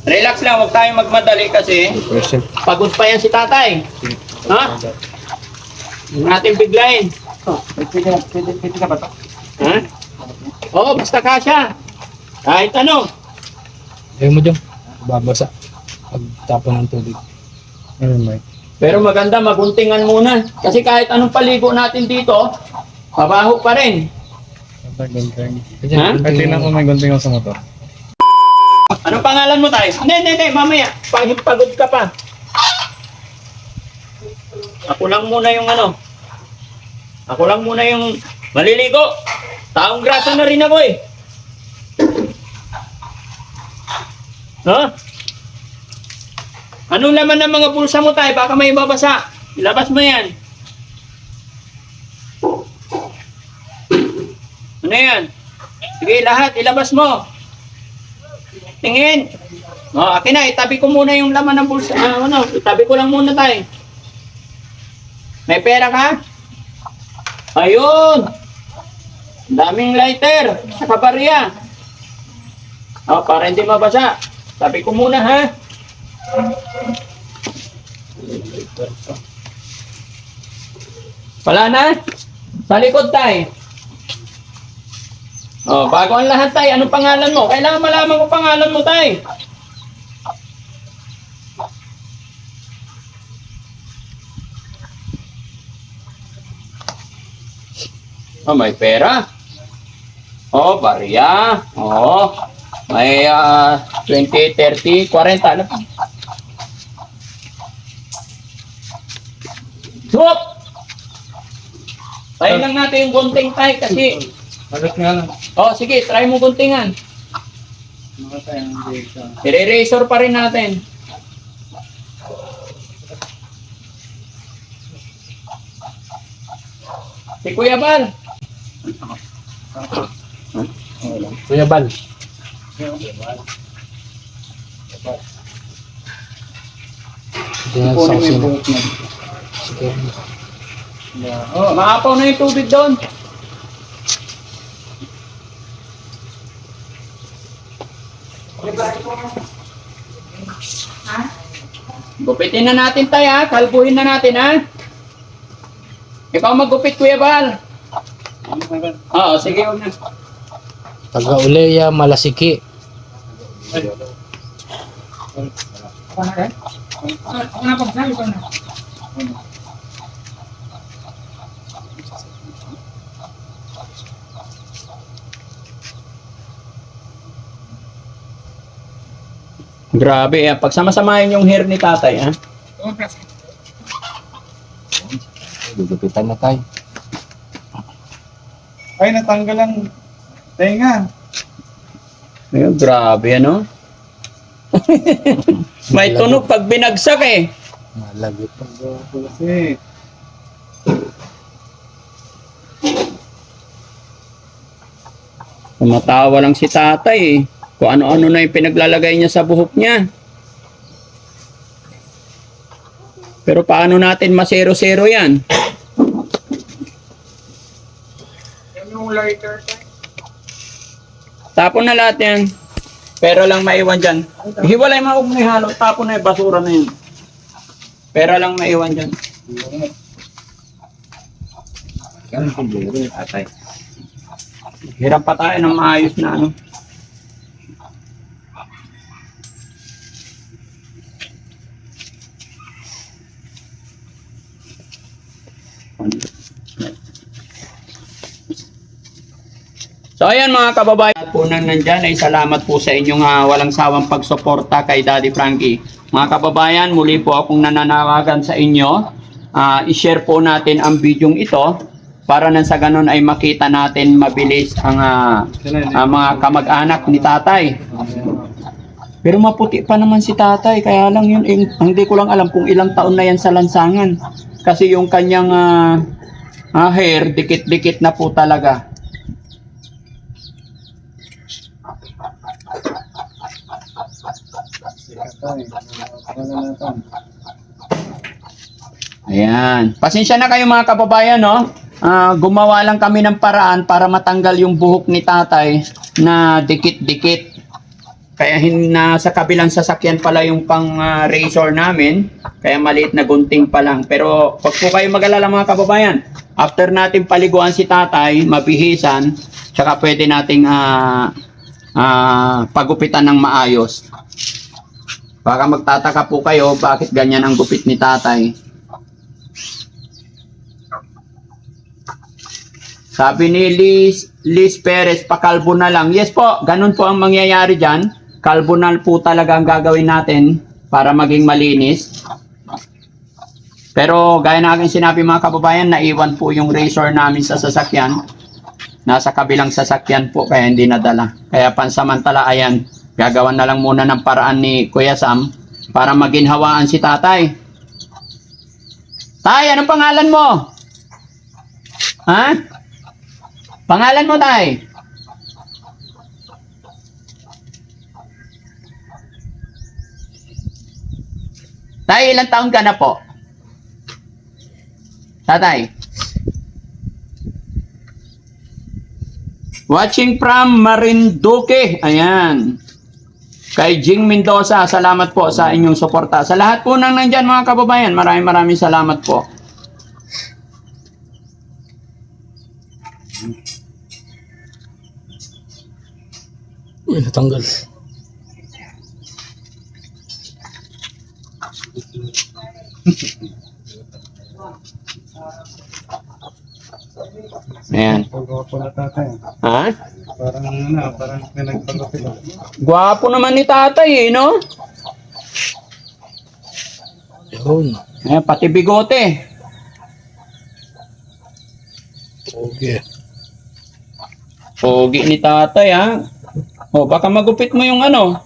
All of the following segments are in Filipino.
Relax lang, huwag tayong magmadali kasi Question. pagod pa yan si tatay. Ha? Huwag natin biglayin. Pwede, pwede, pwede ka ba to? Ha? Oo, basta kasya. Kahit ano. Ayaw mo dyan. Babasa. Pag tapon ng tubig. Ano may? Pero maganda, maguntingan muna. Kasi kahit anong paligo natin dito, mabaho pa rin. Ha? Ay, tingnan ko may gunting ako sa motor. Anong pangalan mo tayo? Hindi, hindi, hindi, mamaya. Pag pagod ka pa. Ako lang muna yung ano. Ako lang muna yung maliligo. Taong grasa na rin ako eh. Ha? Anong laman ng mga bulsa mo tayo? Baka may babasa. Ilabas mo yan. Ano yan? Sige, lahat. Ilabas mo. Tingin. O, akin na. Itabi ko muna yung laman ng bulsa. Ah, ano, itabi ko lang muna tayo. May pera ka? Ayun. Daming lighter. Sa barya. O, para hindi mabasa. Tabi ko muna, ha? Wala na? Sa likod tayo. Oh, bago ang lahat tay, anong pangalan mo? Kailangan malaman ko pangalan mo tay. Oh, may pera. Oh, barya. Oh, may ah, 20, 30, 40. Ano? Sup! Tayo lang natin yung gunting tay kasi Alat nga lang. Oh, sige, try mo guntingan. I-razor pa rin natin. Si Kuya Bal. Kuya Bal. Sa kusina. Sige. Oh, maapaw na yung tubig doon. Gupitin na natin tayo ha. Kalbuhin na natin ha. Ikaw maggupit Kuya Bal. Oo, sige huwag na. Taga Uleya, Malasiki. Grabe, ah. pagsamasamahin yung hair ni tatay, ha? Gugupitan na tayo. Ay, natanggal ang tenga. Ayun, grabe, ano? May tunog pag binagsak, eh. Malagit. Kasi, Tumatawa lang si tatay, eh. Kung ano-ano na yung pinaglalagay niya sa buhok niya. Pero paano natin masero-sero yan? yung lighter Tapon na lahat yan. Pero lang maiwan dyan. Hiwalay mo kung may halo. Tapon na yung basura na yun. Pero lang maiwan dyan. Yan. Hirap pa tayo ng maayos na ano. So ayan mga kababayan, Lahat po nandyan ay salamat po sa inyong ah, walang sawang pagsuporta kay Daddy Frankie. Mga kababayan, muli po akong nananawagan sa inyo. Ah, i-share po natin ang video ito para nang sa ganun ay makita natin mabilis ang ah, ang mga kamag-anak ni tatay. Pero maputi pa naman si tatay, kaya lang yun, eh, hindi ko lang alam kung ilang taon na yan sa lansangan. Kasi yung kanyang ah, ah, hair, dikit-dikit na po talaga. Ayan. Pasensya na kayo mga kababayan, no? Ah, gumawa lang kami ng paraan para matanggal yung buhok ni tatay na dikit-dikit. kaya hin, nasa kabilang sasakyan pala yung pang ah, razor namin. Kaya maliit na gunting pa lang. Pero wag po kayo mag-alala mga kababayan. After natin paliguan si tatay, mabihisan, tsaka pwede nating ah, ah, pagupitan ng maayos. Baka magtataka po kayo bakit ganyan ang gupit ni tatay. Sabi ni Liz, Liz Perez, pakalbo na lang. Yes po, ganun po ang mangyayari dyan. Kalbo na po talaga ang gagawin natin para maging malinis. Pero gaya na aking sinabi mga kababayan, naiwan po yung razor namin sa sasakyan. Nasa kabilang sasakyan po kaya hindi nadala. Kaya pansamantala ayan, gagawan na lang muna ng paraan ni Kuya Sam para maginhawaan si tatay. Tay, anong pangalan mo? Ha? Pangalan mo, Tay? Tay, ilang taon ka na po? Tatay. Watching from Marinduque. Ayan. Kay Jing Mendoza, salamat po sa inyong suporta. Sa lahat po nang nandyan mga kababayan, maraming maraming salamat po. Uy, natanggal. Ayan. Na? Parang parang pinagpagapit. Gwapo naman ni tatay eh, no? Yun. Ayan, pati bigote. Okay. Pogi ni tatay ha. O baka magupit mo yung ano.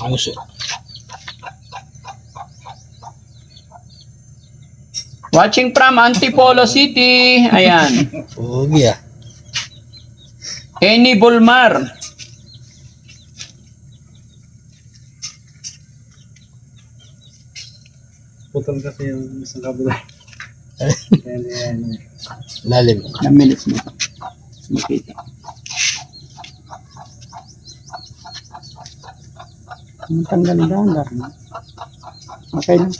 Ayos eh. Watching from Antipolo City. Ayan. Ah. Eni Bulmar. Putol kasi yung isang kabila. Lalim. Ilang minutes mo? Makita. Ang tanggalin dahan Okay lang.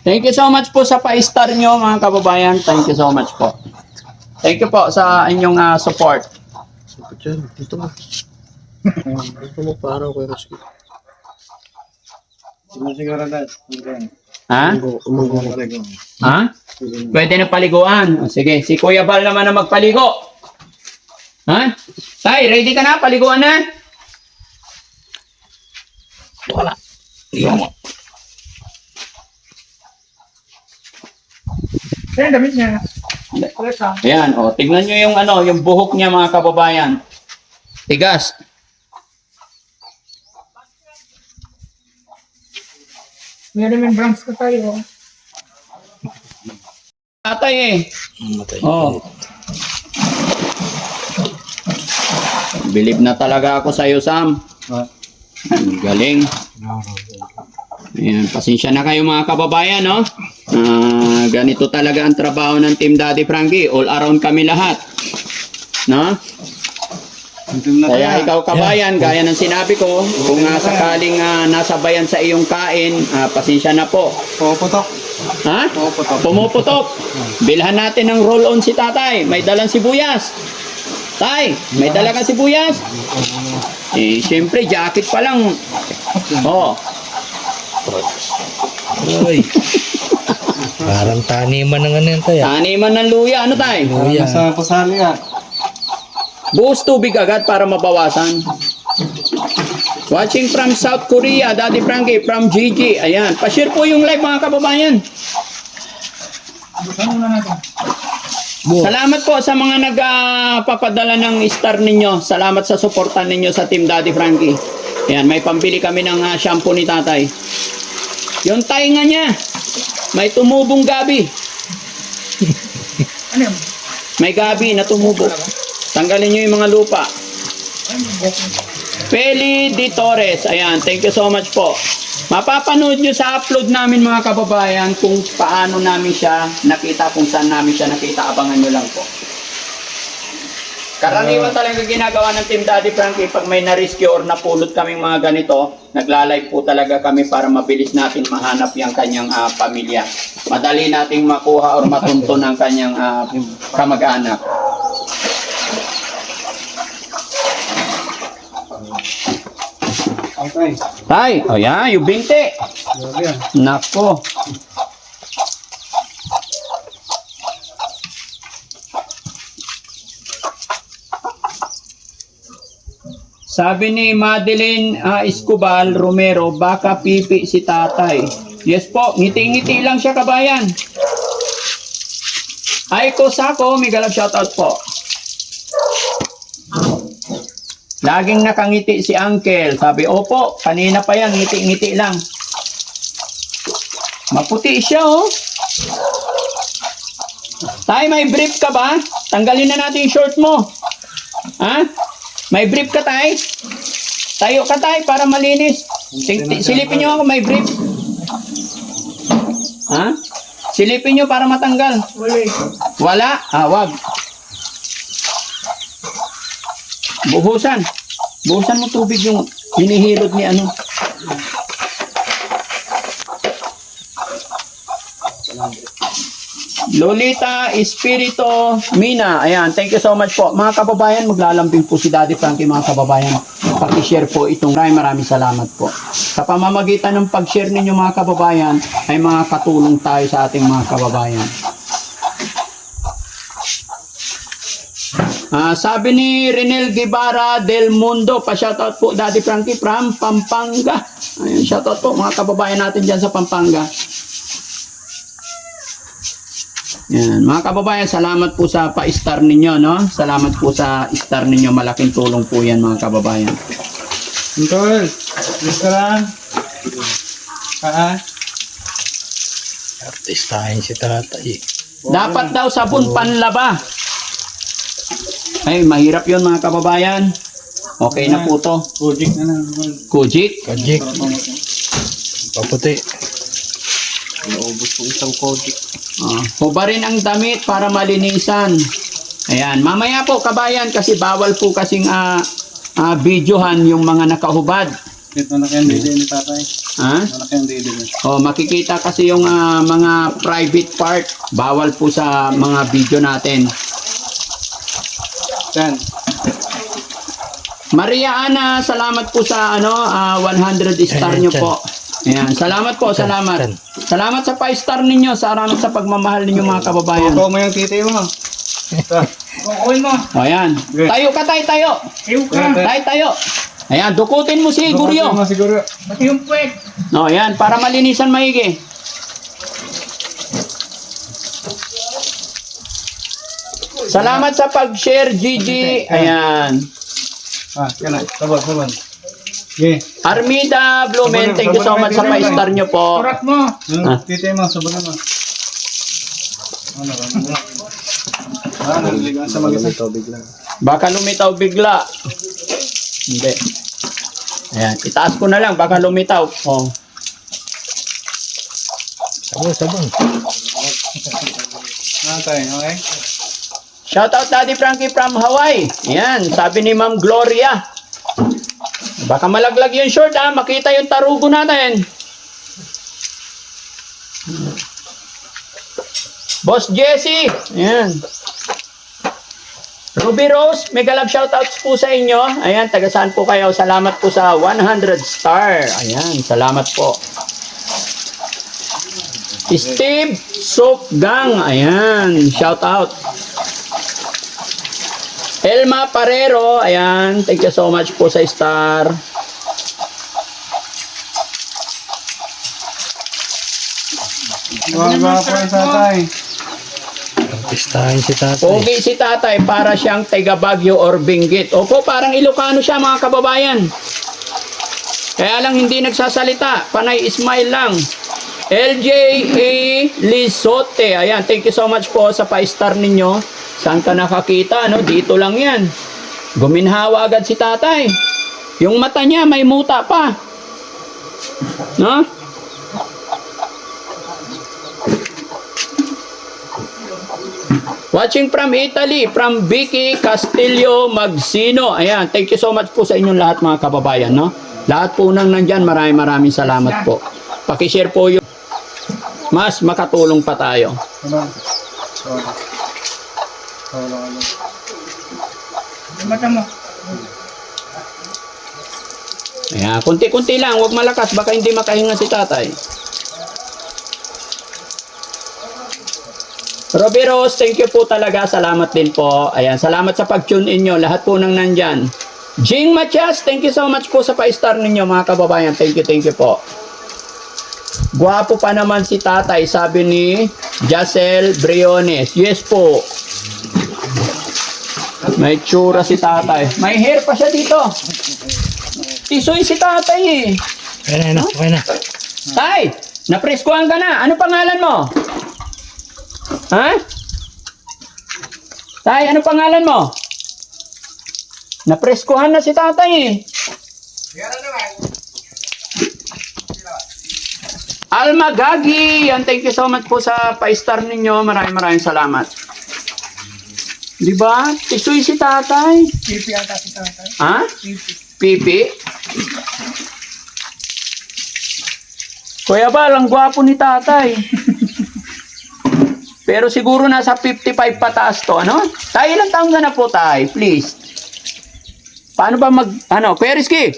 Thank you so much po sa pa-star nyo mga kababayan. Thank you so much po. Thank you po sa inyong ah, support. Dito mo. Dito mo. Sino siguro dad? Okay. Ha? Ha? Pwede na paliguan. Sige, si Kuya Bal naman na magpaligo. Ha? Tay, ready ka na? Paliguan na? Wala. Iyan mo. Kaya damit niya. Ah. Ayan, o, tignan nyo yung ano, yung buhok niya mga kababayan. Tigas. May remembrance ko tayo. Tatay eh. Matay. Oo. Believe na talaga ako sa'yo, Sam. Galing. Ayan, pasensya na kayo mga kababayan, no? Ah, ganito talaga ang trabaho ng Team Daddy Frankie. All around kami lahat. No? Kaya ikaw kabayan, gaya ng sinabi ko, kung nga sakaling ah, nasabayan sa iyong kain, ah, pasensya na po. Puputok. Ha? Puputok. Pumuputok. Bilhan natin ng roll-on si tatay. May dalang sibuyas. Tay, may dala ka sibuyas? Eh, siyempre, jacket pa lang. Oh, Uy. Parang taniman ng ano yan tayo. taniman ng luya. Ano tay? Luya. Sa pasali ah. Buhos tubig agad para mabawasan. Watching from South Korea, Daddy Frankie from GG. Ayan, pa-share po yung live mga kababayan. Salamat po sa mga nagpapadala ng star ninyo. Salamat sa suportan ninyo sa Team Daddy Frankie. Ayan, may pambili kami ng ah, shampoo ni tatay. Yung tainga niya, may tumubong gabi. Ano yun? May gabi na tumubo. Tanggalin nyo yung mga lupa. Peli Di Torres. Ayan, thank you so much po. Mapapanood nyo sa upload namin mga kababayan kung paano namin siya nakita, kung saan namin siya nakita. Abangan nyo lang po. Karaniwan talaga ginagawa ng Team Daddy Frankie pag may na-rescue or napulot kaming mga ganito, naglalay po talaga kami para mabilis natin mahanap yung kanyang ah, pamilya. Madali nating makuha or matunto ng kanyang ah, kamag-anak. Okay. Tay, o yan, yung binti. Grabe yan. Nako. Sabi ni Madeline ah, Escobar Romero, baka pipi si tatay. Yes po, ngiti-ngiti lang siya kabayan. Ay ko sako, may galap shoutout po. Laging nakangiti si Uncle. Sabi, opo, kanina pa yan, ngiti-ngiti lang. Maputi siya, oh. Tay, may brief ka ba? Tanggalin na natin yung short mo. Ha? May brief ka, tay? Tayo ka, tay, para malinis. Silipin nyo ako, may brief. Ha? Silipin nyo para matanggal. Wala? Ah, wag. Buhusan. Buhusan mo tubig yung hinihilod ni ano. Lolita Espirito Mina. Ayan, thank you so much po. Mga kababayan, maglalambing po si Daddy Frankie mga kababayan. Paki-share po itong maraming maraming salamat po. Sa pamamagitan ng pag-share ninyo mga kababayan, ay mga katulong tayo sa ating mga kababayan. Ah, sabi ni Renel Guevara del Mundo, pa-shoutout po Daddy Frankie from Pampanga. Ayun, shoutout po mga kababayan natin dyan sa Pampanga. Yan, mga kababayan, salamat po sa pa-star ninyo, no? Salamat po sa star ninyo. Malaking tulong po yan, mga kababayan. Uncle, please ka lang. Ah, ah. Artistahin si tatay. Dapat daw sabon panlaba. Ay, mahirap yun, mga kababayan. Okay na po to. Project na lang. Kujik. Kajik. Paputi. Naubos ko isang project. Uh, hubarin ang damit para malinisan. Ayan, mamaya po kabayan kasi bawal po kasing ah ah, videohan yung mga nakahubad. Ito na kayang dede ni tatay. Ha? Ano kayang dede niya? O makikita kasi yung ah, mga private part. Bawal po sa mga video natin. Yan. Maria Ana, salamat po sa ano ah, 100 star nyo po. Ayan, salamat po, salamat. Salamat sa 5 star ninyo. Salamat sa pagmamahal ninyo mga kababayan. Kukuha mo yung titi mo. Ito. Kukuin mo. O ayan. Tayo ka tayo, tayo. Ayaw ka. Tayo, tayo. Ayan, dukutin mo si Guryo. Kukuha mo siguro. Pati yung puwet. No, ayan, para malinisan maigi. Salamat sa pag-share, Gigi. Ayan. Ah, yan na. Sabon, sabon. Okay. Armida Blumen, thank you so much sa 5 star nyo po. Surat mo. Yung Ah. titi mo, sabon naman. Ano ba? Ah, naliligaan sa mag-isa. Baka lumitaw bigla. Hindi. Ayan, itaas ko na lang, baka lumitaw. Oh. Sabon, sabon. Ah, tayo, okay? Shout out Daddy Frankie from Hawaii. Yan, sabi ni Ma'am Gloria. Baka malaglag yung short ha, makita yung tarugo natin. Boss Jesse, yan. Ruby Rose, mega love shoutouts po sa inyo. Ayan, taga saan po kayo? Salamat po sa 100 star. Ayan, salamat po. Steve Sopgang, ayan, shout out. Elma Parero, ayan, thank you so much po sa star. Gawa po yung tatay. Artistahin si tatay. Pogi si tatay para siyang taga Baguio or Benguet. Opo, parang Ilocano siya mga kababayan. Kaya lang hindi nagsasalita. Panay smile lang. LJA Lisote. Ayan, thank you so much po sa 5 star ninyo. Saan ka nakakita? No? Dito lang yan. Guminhawa agad si tatay. Yung mata niya may muta pa. No? Watching from Italy, from Vicky Castillo Magsino. Ayan, thank you so much po sa inyong lahat mga kababayan, no? Lahat po nang nandyan, maraming maraming salamat po. Pakishare po yung mas makatulong pa tayo. Ano? Sorry. Wala, wala. Ayan, kunti-kunti lang, huwag malakas, baka hindi makahinga si tatay. Robby Rose, thank you po talaga. Salamat din po. Ayan, salamat sa pag-tune in nyo. Lahat po nang nandyan. Jing Matias, thank you so much po sa pa-star ninyo mga kababayan. Thank you, thank you po. Guwapo pa naman si tatay, sabi ni Jacel Briones. Yes po. May tsura si tatay. May hair pa siya dito. Tisoy si tatay eh. Okay na, okay na. Tay, napreskuhan ka na. Ano pangalan mo? Ha? Tay, ano pangalan mo? Napreskuhan na si tatay eh. Alma Gagi, yan, thank you so much po sa pa-star ninyo. Maraming maraming salamat. Di ba? Tisoy si tatay. Pipi ata si tatay. Ha? Pipi? Kuya Bal, ang gwapo ni tatay. Pero siguro nasa 55 pataas to, ano? Tayo ilang taon ka na po, tay? Please. Paano ba mag... Ano? Kuya Rizky?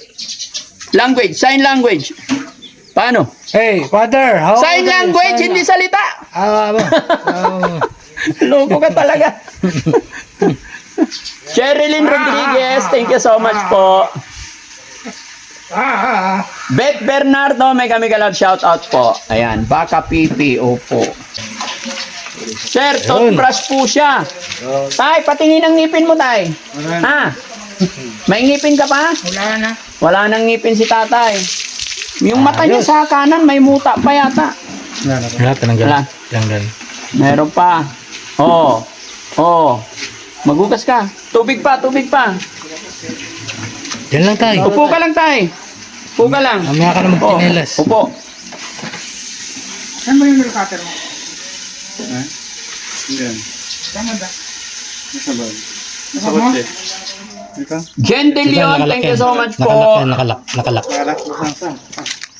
Language, sign language. Paano? Hey, father, how Sign language, Sign- hindi salita. Ah, ba? Ah, Loko ka talaga. Sherilyn Rodriguez, thank you so much po. Beth Bernardo, may kami kalab shout out po. Ayan, baka pipi, opo. Sir, toothbrush po siya. Tay, patingin ang ngipin mo, tay. Ha? May ngipin ka pa? Wala na. Wala nang ngipin si tatay. Yung mata niya sa kanan, may muta pa yata. Wala. Wala. Meron pa. Oo. Oo. Magugas ka. Tubig pa, tubig pa. Yan lang tayo. Upo ka lang, tay. Upo ka lang. Mamaya ka na Upo. magtinelas. Upo. Saan ba yung nilakater mo? Ha? Diyan. Saan ba? Nasa bag. Nasa kotse. Ito? Jen De Leon, thank you so much Nakalak po. yan, nakalak, nakalak.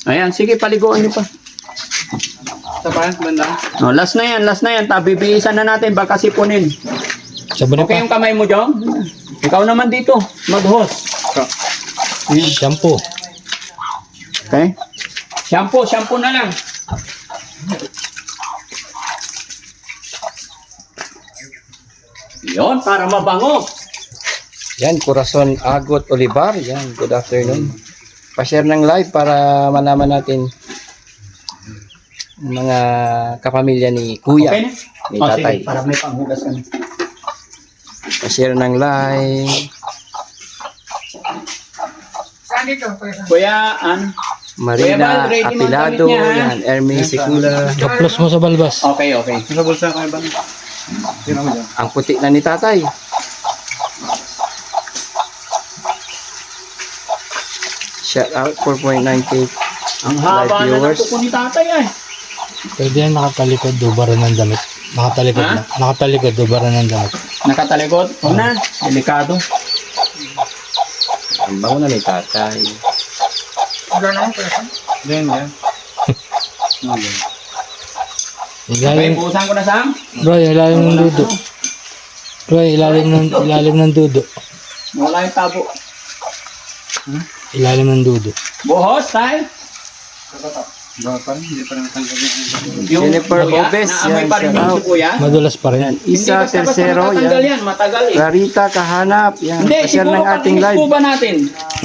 Ayan, sige, paliguan niyo pa. Pa? Banda? No, last na yan, last na yan. Tabibihisan na natin, baka sipunin. Sabon Okay pa. yung kamay mo, Jong? Ikaw naman dito, mag-host. Shampoo. Okay? Shampoo, shampoo na lang. Yon, para mabango. Yan, Corazon Agot Olivar. Yan, good afternoon. Pa-share ng live para malaman natin mga kapamilya ni Kuya, Okay na? ni O, Tatay. sige, para may panghugas ka na. Pa-share ng live. Saan dito? Kuya? Kuya, ano? Marina Kuya Apilado. Yan, Ermi Sikula. Kaplos mo sa balbas. Okay, okay. Nasa bulsa ka ba? Sino mo dyan? Ang puti na ni Tatay. Shout out 4.9k. Ang haba Live na kuko ni tatay ay. Pwede yan nakatalikod, dubaran ng damit. Nakatalikod Ha? na. Nakatalikod, dubaran ng damit. Nakatalikod. Una, delikado. Ang bango na ni Tatay. Na. Diyan, yan. Ano yan? Okay, Ilalim, buusan ko na Sam. bro, ilalim ng dudo. Bro, ilalim ng, ilalim ng dudo. Wala yung tabo. Ilalim ng dudo. Buhos, tay. Ba pa rin? Hindi pa rin natanggal yan. Yung Jennifer kuya, Obes, naamoy yan, pa rin shout yung out. si kuya. Madulas pa rin. Yan, Hindi isa, basta-basta tercero. matatanggal Yan. yan, matagal eh. Clarita Kahanap. Yan, Hindi, pa-share siguro ng pag ating live. scuba natin.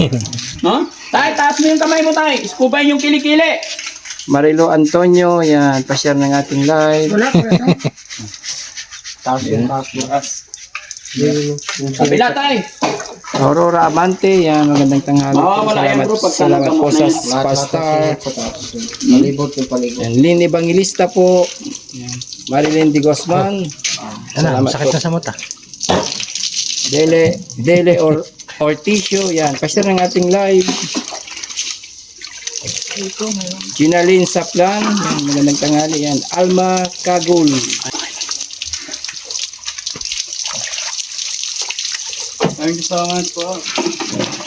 no? Tay, taas mo yung kamay mo, tay. Scuba yung kilikili. Marilo Antonio, yan, pa-share ng ating live. Wala kuya. Taas yung taas bukas. Kabila, tay. Aurora Amante, yan, magandang tanghali. Ah, po. wala yan, salamat, bro, pag salamat po sa muna yan. Pastar. Yan, Lynn Evangelista po. Yan. Marilyn Di Guzman. Ano, Salamat sakit po. na sa mata. Dele, Dele or Orticio, yan. Pa-share ng ating live. Ginalin Saplan, yan, magandang tanghali yan. Alma Kagul. So much po.